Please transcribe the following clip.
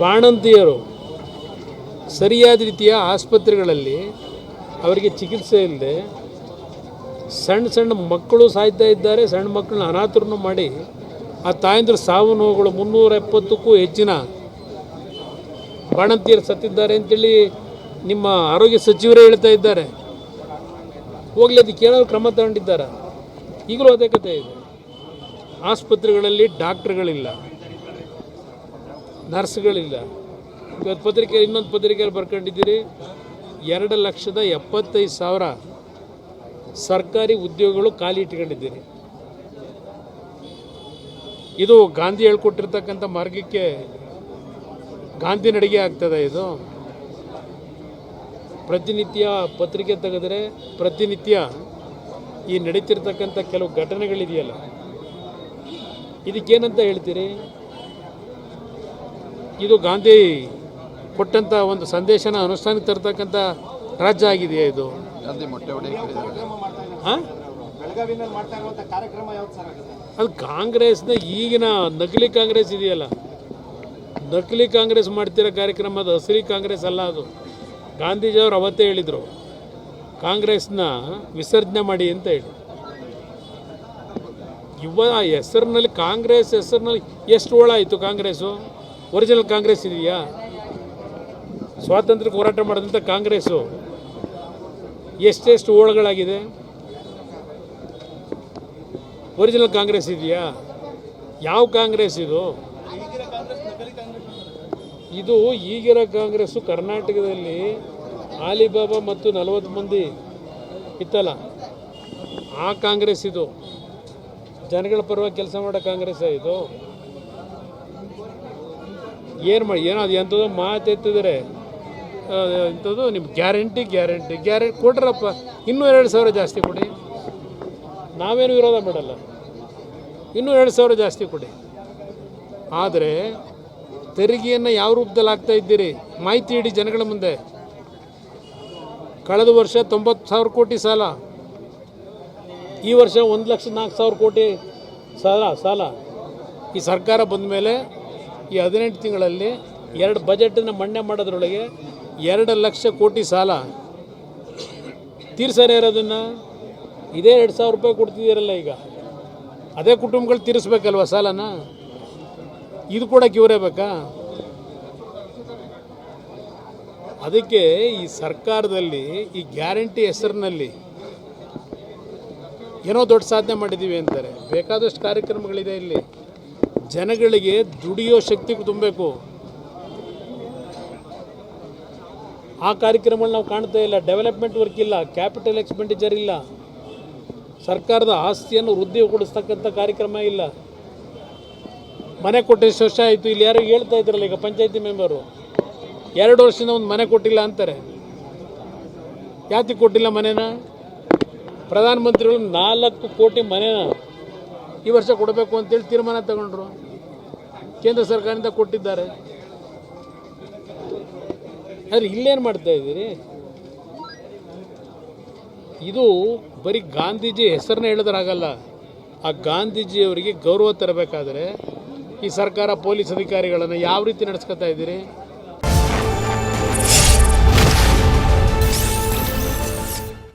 ಬಾಣಂತಿಯರು ಸರಿಯಾದ ರೀತಿಯ ಆಸ್ಪತ್ರೆಗಳಲ್ಲಿ ಅವರಿಗೆ ಚಿಕಿತ್ಸೆ ಇಲ್ಲದೆ ಸಣ್ಣ ಸಣ್ಣ ಮಕ್ಕಳು ಸಾಯ್ತಾ ಇದ್ದಾರೆ, ಸಣ್ಣ ಮಕ್ಕಳನ್ನ ಅನಾಥರನ್ನು ಮಾಡಿ ಆ ತಾಯಂದ್ರ ಸಾವು ನೋವುಗಳು ಮುನ್ನೂರ ಎಪ್ಪತ್ತಕ್ಕೂ ಹೆಚ್ಚಿನ ಬಾಣಂತಿಯರು ಸತ್ತಿದ್ದಾರೆ ಅಂತೇಳಿ ನಿಮ್ಮ ಆರೋಗ್ಯ ಸಚಿವರೇ ಹೇಳ್ತಾ ಇದ್ದಾರೆ. ಹೋಗ್ಲಿ ಅದಕ್ಕೆ ಏನಾದರೂ ಕ್ರಮ ತಗೊಂಡಿದ್ದಾರೆ? ಈಗಲೂ ಅದೇ ಕಥೆ ಇದೆ. ಆಸ್ಪತ್ರೆಗಳಲ್ಲಿ ಡಾಕ್ಟ್ರುಗಳಿಲ್ಲ. ನರ್ಸ್ಗಳಿಲ್ಲ. ಇವತ್ತು ಪತ್ರಿಕೆ ಇನ್ನೊಂದು ಪತ್ರಿಕೆಯಲ್ಲಿ ಬರ್ಕೊಂಡಿದ್ದೀರಿ. ಎರಡು ಲಕ್ಷದ ಎಪ್ಪತ್ತೈದು ಸಾವಿರ ಸರ್ಕಾರಿ ಉದ್ಯೋಗಗಳು ಖಾಲಿ ಇಟ್ಕೊಂಡಿದ್ದೀರಿ. ಇದು ಗಾಂಧಿ ಹೇಳ್ಕೊಟ್ಟಿರ್ತಕ್ಕಂಥ ಮಾರ್ಗಕ್ಕೆ ಗಾಂಧಿ ನಡಿಗೆ ಆಗ್ತದೆ ಇದು. ಪ್ರತಿನಿತ್ಯ ಪತ್ರಿಕೆ ತೆಗೆದ್ರೆ ಪ್ರತಿನಿತ್ಯ ಈ ನಡೀತಿರ್ತಕ್ಕಂಥ ಕೆಲವು ಘಟನೆಗಳಿದೆಯಲ್ಲ. ಇದಕ್ಕೇನಂತ ಹೇಳ್ತೀರಿ? ಇದು ಗಾಂಧಿ ಕೊಟ್ಟಂಥ ಒಂದು ಸಂದೇಶನ ಅನುಷ್ಠಾನಕ್ಕೆ ತರ್ತಕ್ಕಂಥ ರಾಜ್ಯ ಆಗಿದೆಯಾ ಇದು? ಹಾಂ? ಅದು ಕಾಂಗ್ರೆಸ್ನ ಈಗಿನ ನಕಲಿ ಕಾಂಗ್ರೆಸ್ ಇದೆಯಲ್ಲ. ನಕಲಿ ಕಾಂಗ್ರೆಸ್ ಮಾಡ್ತಿರೋ ಕಾರ್ಯಕ್ರಮ ಅದು ಹಸಿರಿ ಕಾಂಗ್ರೆಸ್ ಅಲ್ಲ ಅದು. ಗಾಂಧೀಜಿಯವರು ಅವತ್ತೇ ಹೇಳಿದರು ಕಾಂಗ್ರೆಸ್ನ ವಿಸರ್ಜನೆ ಮಾಡಿ ಅಂತ ಹೇಳಿ. ಇವ ಹೆಸರಿನಲ್ಲಿ ಕಾಂಗ್ರೆಸ್ ಹೆಸರಿನಲ್ಲಿ ಎಷ್ಟು ಓಳಾಯಿತು ಕಾಂಗ್ರೆಸ್ಸು ಒರಿಜಿನಲ್ ಕಾಂಗ್ರೆಸ್ ಇದೆಯಾ? ಸ್ವಾತಂತ್ರ್ಯಕ್ಕೆ ಹೋರಾಟ ಮಾಡಿದಂಥ ಕಾಂಗ್ರೆಸ್ಸು ಎಷ್ಟೆಷ್ಟು ಓಳಗಳಾಗಿದೆ? ಒರಿಜಿನಲ್ ಕಾಂಗ್ರೆಸ್ ಇದೆಯಾ? ಯಾವ ಕಾಂಗ್ರೆಸ್ ಇದು? ಇದು ಈಗಿರೋ ಕಾಂಗ್ರೆಸ್ಸು ಕರ್ನಾಟಕದಲ್ಲಿ ಆಲಿಬಾಬಾ ಮತ್ತು ನಲವತ್ತು ಮಂದಿ ಇತ್ತಲ್ಲ, ಆ ಕಾಂಗ್ರೆಸ್ ಇದು. ಜನಗಳ ಪರವಾಗಿ ಕೆಲಸ ಮಾಡೋ ಕಾಂಗ್ರೆಸ್ ಇದು? ಏನು ಮಾಡಿ ಏನೋ ಅದು ಎಂಥದ್ದು ಮಾತು ಎತ್ತಿದರೆ ಎಂಥದ್ದು ನಿಮ್ಮ ಗ್ಯಾರಂಟಿ ಗ್ಯಾರಂಟಿ ಗ್ಯಾರಂಟಿ ಕೊಟ್ರಪ್ಪ, ಇನ್ನೂ ಎರಡು ಸಾವಿರ ಜಾಸ್ತಿ ಕೊಡಿ. ನಾವೇನು ವಿರೋಧ ಮಾಡಲ್ಲ. ಇನ್ನೂ ಎರಡು ಸಾವಿರ ಜಾಸ್ತಿ ಕೊಡಿ. ಆದರೆ, ತೆರಿಗೆಯನ್ನು ಯಾವ ರೂಪದಲ್ಲಿ ಹಾಕ್ತಾ ಇದ್ದೀರಿ? ಮಾಹಿತಿ ಇಡಿ ಜನಗಳ ಮುಂದೆ. ಕಳೆದ ವರ್ಷ ತೊಂಬತ್ತು ಸಾವಿರ ಕೋಟಿ ಸಾಲ. ಈ ವರ್ಷ ಒಂದು ಲಕ್ಷ ನಾಲ್ಕು ಸಾವಿರ ಕೋಟಿ ಸಾಲ ಸಾಲ. ಈ ಸರ್ಕಾರ ಬಂದ ಮೇಲೆ ಈ ಹದಿನೆಂಟು ತಿಂಗಳಲ್ಲಿ ಎರಡು ಬಜೆಟನ್ನು ಮಂಡನೆ ಮಾಡೋದ್ರೊಳಗೆ ಎರಡು ಲಕ್ಷ ಕೋಟಿ ಸಾಲ. ತೀರ್ಸಾರೆ ಇರೋದನ್ನು ಇದೇ ಎರಡು ಸಾವಿರ ರೂಪಾಯಿ ಕೊಡ್ತಿದ್ದೀರಲ್ಲ ಈಗ. ಅದೇ ಕುಟುಂಬಗಳು ತೀರಿಸ್ಬೇಕಲ್ವ ಸಾಲನ? ಇದು ಕೂಡ ಇವರೇ ಬೇಕಾ? ಅದಕ್ಕೆ ಈ ಸರ್ಕಾರದಲ್ಲಿ ಈ ಗ್ಯಾರಂಟಿ ಹೆಸರಿನಲ್ಲಿ ಏನೋ ದೊಡ್ಡ ಸಾಧನೆ ಮಾಡಿದ್ದೀವಿ ಅಂತಾರೆ. ಬೇಕಾದಷ್ಟು ಕಾರ್ಯಕ್ರಮಗಳಿದೆ ಇಲ್ಲಿ. ಜನಗಳಿಗೆ ದುಡಿಯೋ ಶಕ್ತಿ ತುಂಬಬೇಕು. ಆ ಕಾರ್ಯಕ್ರಮಗಳು ನಾವು ಕಾಣ್ತಾ ಇಲ್ಲ. ಡೆವಲಪ್ಮೆಂಟ್ ವರ್ಕ್ ಇಲ್ಲ. ಕ್ಯಾಪಿಟಲ್ ಎಕ್ಸ್ಪೆಂಡಿಚರ್ ಇಲ್ಲ. ಸರ್ಕಾರದ ಆಸ್ತಿಯನ್ನು ವೃದ್ಧಿಗೊಳಿಸ್ತಕ್ಕಂಥ ಕಾರ್ಯಕ್ರಮ ಇಲ್ಲ. ಮನೆ ಕೊಟ್ಟು ಎಷ್ಟು ವರ್ಷ ಆಯಿತು. ಇಲ್ಲಿ ಯಾರೋ ಹೇಳ್ತಾ ಇದ್ರಲ್ಲ ಈಗ ಪಂಚಾಯತಿ ಮೆಂಬರು ಎರಡು ವರ್ಷದಿಂದ ಒಂದು ಮನೆ ಕೊಟ್ಟಿಲ್ಲ ಅಂತಾರೆ. ಯಾತಿ ಕೊಟ್ಟಿಲ್ಲ ಮನೇನ? ಪ್ರಧಾನಮಂತ್ರಿಗಳು ನಾಲ್ಕು ಕೋಟಿ ಮನೆನ ಈ ವರ್ಷ ಕೊಡಬೇಕು ಅಂತೇಳಿ ತೀರ್ಮಾನ ತಗೊಂಡ್ರು. ಕೇಂದ್ರ ಸರ್ಕಾರದಿಂದ ಕೊಟ್ಟಿದ್ದಾರೆ. ಆದರೆ ಇಲ್ಲೇನು ಮಾಡ್ತಾ ಇದ್ದೀರಿ? ಇದು ಬರೀ ಗಾಂಧೀಜಿ ಹೆಸರನ್ನ ಹೇಳಿದ್ರಾಗಲ್ಲ ಆ ಗಾಂಧೀಜಿಯವರಿಗೆ ಗೌರವ ತರಬೇಕಾದ್ರೆ ಈ ಸರ್ಕಾರ ಪೊಲೀಸ್ ಅಧಿಕಾರಿಗಳನ್ನು ಯಾವ ರೀತಿ ನಡೆಸ್ಕೊತಾ ಇದ್ದೀರಿ?